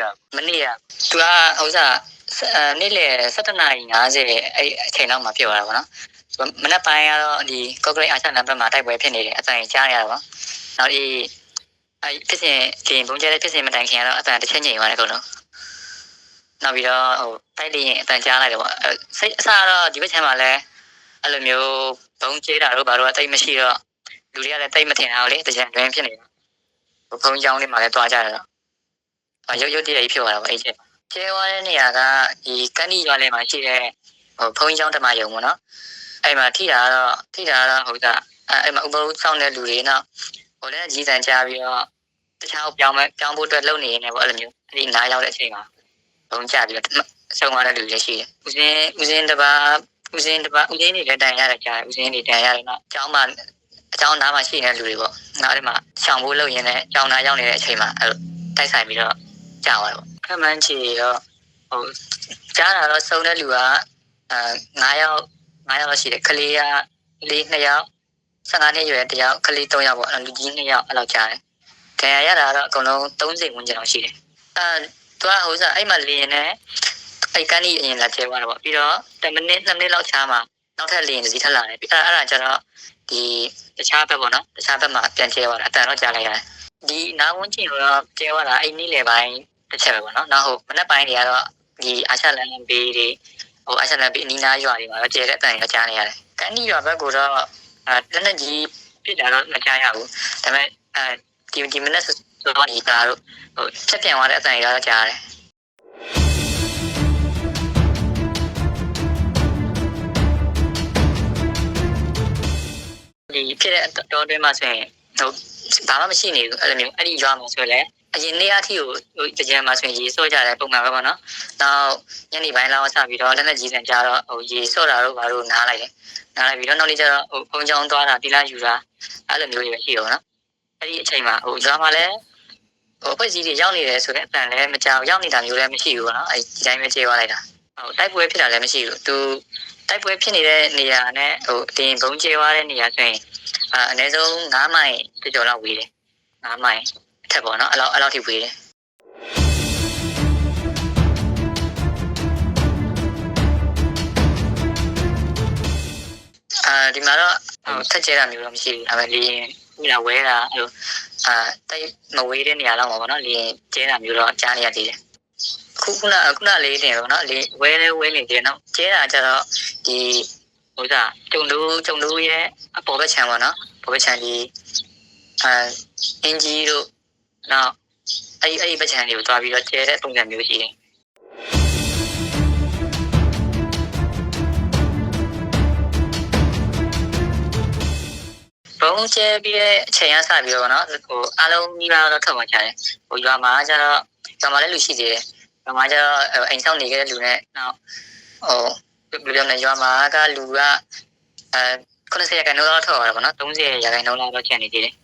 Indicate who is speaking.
Speaker 1: ကဥစားအဲနေ့လေ7:50အဲ့အချိန်လောက်မှာပြောရတာပေါ့နော်မနေ့ပိုင်းကတော့ဒီကော့ဂရိတ်အာရှနံပါတ်မှာတိုက်ပွဲဖြစ်နေတယ်အတိုင်းကြားရတာပေါ့နောက်ဒီအဲ့ဖြစ်စဉ်ဒီဘုံကျဲတဲ့ဖြစ်စဉ်မတိုင်ခင်ကတော့အတိုင်းတစ်ချက်ညင်သွားတယ်ကုန်လုံးနောက်ပြီးတော့ဟိုတိုက်လေရင်အတိုင်းကြားလိုက်တယ်ပေါ့စိတ်အစားတော့ဒီဘက်ချမ်းမှာလဲအဲ့လိုမျိုးဘုံကျဲတာတို့ဘာလို့အတိတ်မရှိတော့လူတွေကလည်းတိတ်မထင်အောင်လေတကြံတွင်းဖြစ်နေတာဘုံကြောင်းလေးမှာလည်းတွားကြတယ်တော့ ရုပ်ရုပ်တည်းကြီးဖြစ်သွားတာပေါ့အဲ့ချက် ကျဲသွားတဲ့နေရာကဒီကန်းဒီရွာလေးမှာရှိတဲ့ဟိုဘုန်းကြီးကျောင်းဓမ္မယုံပေါ့နော်အဲ့မှာထိတာကတော့ထိတာကတော့ဟုတ်တာအဲ့အဲ့မှာဥပဒေစောင့်တဲ့လူတွေနော်ဟိုလည်းကြီးစံကြားပြီးတော့တခြားပြောင်းမဲ့ပြောင်းဖို့အတွက်လုပ်နေနေပေါ့အဲ့လိုမျိုးအဲ့ဒီနားရောက်တဲ့အချိန်မှာဘုံကြပြီးတော့ဆုံးသွားတဲ့လူတွေရှိတယ်ဦးစင်းဦးစင်းတပါဦးစင်းတပါဦးစင်းတွေလည်းတန်ရတယ်ကြားဦးစင်းတွေတန်ရတယ်နော်အเจ้าမှာအเจ้าနားမှာရှိနေတဲ့လူတွေပေါ့နားထဲမှာရှောင်ဖို့လုပ်ရင်းနဲ့အเจ้าနားရောက်နေတဲ့အချိန်မှာအဲ့တိုက်ဆိုင်ပြီးတော့ ကြာသွားတယ်ပေါ့ခက်မှန်းချီရောဟိုကြားတာတော့စုံတဲ့လူကအဲ9ယောက်9ယောက်ရှိတယ်ကလေးကလေး2ယောက်15နှစ်ရွယ်တယောက်ကလေး3ယောက်ပေါ့လူကြီး2ယောက်အဲ့လောက်ကြားတယ်ဒဏ်ရာရတာကတော့အကုန်လုံး30ဝန်းကျင်လောက်ရှိတယ်အဲသူကဟိုစားအဲ့မှာလေရင်နဲ့အဲ့ကန်းကြီးအရင်လာကျဲသွားတော့ပေါ့ပြီးတော့10မိနစ်2မိနစ်လောက်ချားမှာနောက်ထပ်လေရင်တစ်စီးထပ်လာတယ်ပြီးအဲ့အဲ့ဒါကျတော့ဒီတခြားဘက်ပေါ့နော်တခြားဘက်မှာပြန်ကျဲသွားတာအတန်တော့ကြားလိုက်ရတယ်ဒီနာဝန်းကျင်တော့ကျဲသွားတာအဲ့နေ့လေပိုင်း တစ်ချက်ပဲပေါ့နော်နောက်ဟုတ်မနေ့ပိုင်းတွေကတော့ဒီအာရှလန်ဘေးတွေဟိုအာရှလန်ဘေးအနီးနားရွာတွေမှာတော့ကျဲတဲ့အတန်တွေကြားနေရတယ်။ကန်ဒီရွာဘက်ကတော့အဲလက်နက်ကြီးပြစ်တာတော့မကြားရဘူး။ဒါပေမဲ့အဲဒီဒီမနေ့ဆိုတော့ဒီကားတို့ဟိုချက်ပြန်သွားတဲ့အတန်တွေတော့ကြားရတယ်။ဒီဖြစ်တဲ့တော်တွင်းမှာဆိုရင်ဟိုဘာမှမရှိနေဘူးအဲ့လိုမျိုးအဲ့ဒီရွာမှာဆိုရင် အရင်နေ့အထိကိုဟိုကြံမှာဆိုရင်ရေဆော့ကြတယ်ပုံမှန်ပဲပေါ့နော်။နောက်ညနေပိုင်းလောက်ဆက်ပြီးတော့လက်နဲ့ကြီးစံကြတော့ဟိုရေဆော့တာတို့ဘာလို့နားလိုက်တယ်။နားလိုက်ပြီးတော့နောက်နေ့ကျတော့ဟိုဘုံချောင်းသွားတာတီလာယူတာအဲ့လိုမျိုးတွေပဲရှိတော့နော်။အဲ့ဒီအချိန်မှာဟိုရွာမှာလည်းဟိုဖွဲ့စည်းတွေရောက်နေတယ်ဆိုတဲ့အတန်လည်းမကြောက်ရောက်နေတာမျိုးလည်းမရှိဘူးပေါ့နော်။အဲ့ဒီတိုင်းပဲခြေသွားလိုက်တာ။ဟိုတိုက်ပွဲဖြစ်တာလည်းမရှိဘူး။သူတိုက်ပွဲဖြစ်နေတဲ့နေရာနဲ့ဟိုတင်ဘုံခြေသွားတဲ့နေရာဆိုရင်အာအနည်းဆုံး9မိုင်ကျော်လောက်ဝေးတယ်။9မိုင်အ ထက်ပေါ့နော်အဲ့လောက်အဲ့လောက်ထိဝေးတယ်အာဒီမှာတော့ဟိုထက်ကျဲတာမျိုးတော့မရှိဘူးဒါပေမဲ့လေရင်ဒီလာဝဲတာအဲ့လိုအာတိတ်မဝေးတဲ့နေရာလောက်မှာပေါ့နော်လေရင်ကျဲတာမျိုးတော့ကြားနေရသေးတယ်ခုခုနခုနလေးတင်ပေါ့နော်လေဝဲလဲဝဲနေတယ်နော်ကျဲတာကျတော့ဒီဟိုကကျုံလူကျုံလူရဲ့အပေါ်ဘက်ခြမ်းပေါ့နော်ပေါ်ဘက်ခြမ်းဒီအာအင်ဂျီတို့ နောက်အဲ့အဲ့ဒီဘက်ခြမ်းတွေကိုတွားပြီးတော့ကျဲတဲ့ပုံစံမျိုးရှိတယ်ဘုံကျဲပြီးတဲ့အချိန်ကစပြီးတော့ဗောနော်ဟိုအားလုံးမိဘတော့ထွက်သွားကြတယ်ဟိုရွာမှာကျတော့ရွာမှာလည်းလူရှိသေးတယ်ရွာမှာကျတော့အိမ်ဆောင်နေခဲ့တဲ့လူနဲ့နောက်ဟိုဘယ်လိုပြောမလဲရွာမှာကလူကအဲ90ရာခိုင်နှုန်းလောက်ထွက်သွားတာဗောနော်30ရာခိုင်နှုန်းလောက်တော့ကျန်နေသေးတယ်